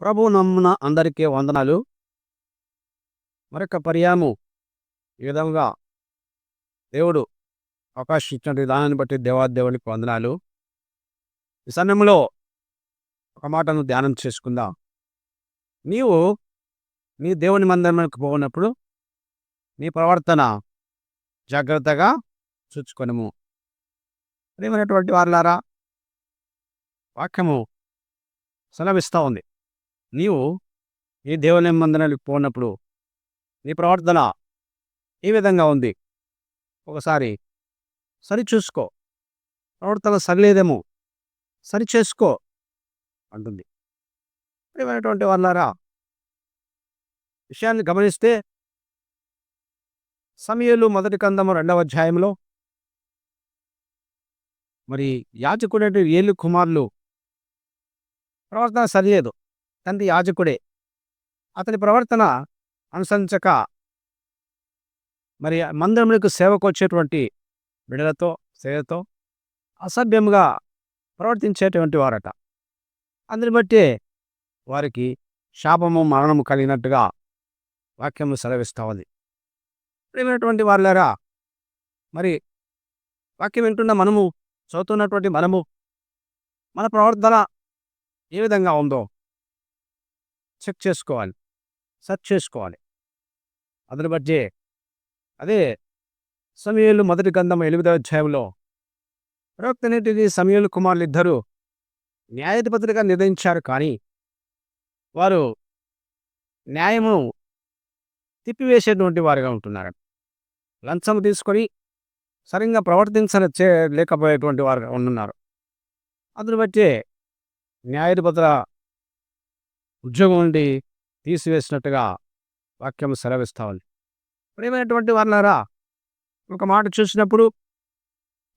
ప్రభు నమ్మున అందరికీ వందనాలు. మరొక పర్యాము ఈ విధంగా దేవుడు అవకాశం ఇచ్చిన విధానాన్ని బట్టి దేవాదేవునికి వందనాలు. ఈ సమయంలో ఒక మాటను ధ్యానం చేసుకుందాం. నీవు నీ దేవుని మందిరంలోకి పోయినప్పుడు నీ ప్రవర్తన జాగ్రత్తగా చూచుకొనము ప్రేమైనటువంటి వారులారా వాక్యము సెలవిస్తూ ఉంది. నీవు ఈ దేవ నిబంధనలకు పోయినప్పుడు నీ ప్రవర్తన ఈ విధంగా ఉంది. ఒకసారి సరిచూసుకో. ప్రవర్తన సరిలేదేమో. సరి చేసుకో అంటుంది. ప్రియమైనటువంటి వాళ్ళారా విషయాన్ని గమనిస్తే సమయలు మొదటి కందము రెండవ అధ్యాయంలో మరి యాజకుడైన ఏళ్ళు కుమారులు ప్రవర్తన సరిలేదు. తండ్రి యాజకుడే. అతని ప్రవర్తన అనుసరించక మరి మందిరములకు సేవకు వచ్చేటువంటి బిడలతో సేవతో అసభ్యముగా ప్రవర్తించేటువంటి వారట. అందుని బట్టి వారికి శాపము మరణము కలిగినట్టుగా వాక్యము సెలవిస్తూ ఉంది. ప్రేమైనటువంటి వారులారా మరి వాక్యం వింటున్న మనము చదువుతున్నటువంటి మనము మన ప్రవర్తన ఏ విధంగా ఉందో చెక్ చేసుకోవాలి. సెర్చ్ చేసుకోవాలి. అతని బట్టి అదే సమయలు మొదటి గంధం ఎనిమిదవ అధ్యాయంలో ప్రవక్త సమయంలో సమయలు కుమారులు ఇద్దరు న్యాయాధిపతులుగా నిర్ణయించారు కానీ వారు న్యాయము తిప్పివేసేటువంటి వారుగా ఉంటున్నారు. లంచం తీసుకొని సరిగ్గా ప్రవర్తించ చే లేకపోయేటువంటి వారుగా ఉంటున్నారు. అందుని బట్టి న్యాయాధిపతుల ఉద్యోగం నుండి తీసివేసినట్టుగా వాక్యం సెలవిస్తా ఉంది ప్రేమైనటువంటి వాళ్ళారా ఒక మాట చూసినప్పుడు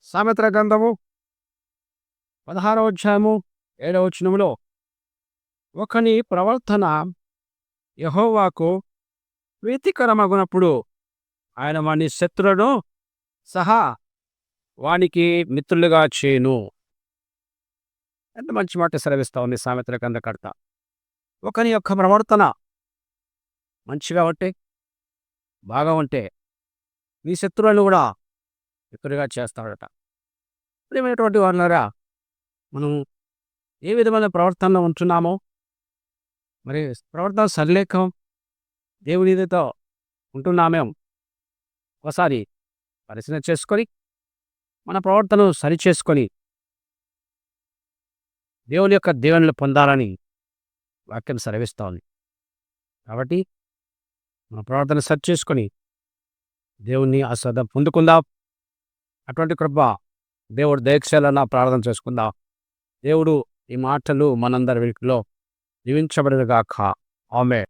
సామెత్ర గ్రంథము పదహారవ అధ్యాయము ఏడవ వచనములో ఒకని ప్రవర్తన యహోవాకు ప్రీతికరమగునప్పుడు ఆయన వాని శత్రులను సహా వానికి మిత్రులుగా చేను ఎంత మంచి మాట సెలవిస్తా ఉంది సామెత్ర గ్రంథకర్త. ఒకని యొక్క ప్రవర్తన మంచిగా ఉంటే బాగా ఉంటే నీ శత్రువులను కూడా ఎక్కువగా చేస్తాడట. ప్రియమైనటువంటి వాళ్ళరా మనం ఏ విధమైన ప్రవర్తనలో ఉంటున్నామో మరి ప్రవర్తన సర్లేఖం దేవునితో ఉంటున్నామేం? ఒకసారి పరిశీలన చేసుకొని మన ప్రవర్తనను సరి చేసుకొని దేవుని యొక్క దేవుని పొందాలని వాక్యం సెలవిస్తూ ఉంది కాబట్టి మన ప్రార్థన సెర్చ్ చేసుకొని దేవుణ్ణి ఆస్వాదం పొందుకుందాం. అటువంటి కృప దేవుడు దయక్షేలన్న ప్రార్థన చేసుకుందాం. దేవుడు ఈ మాటలు మనందరి వీటిలో దీవించబడినగాక ఆమె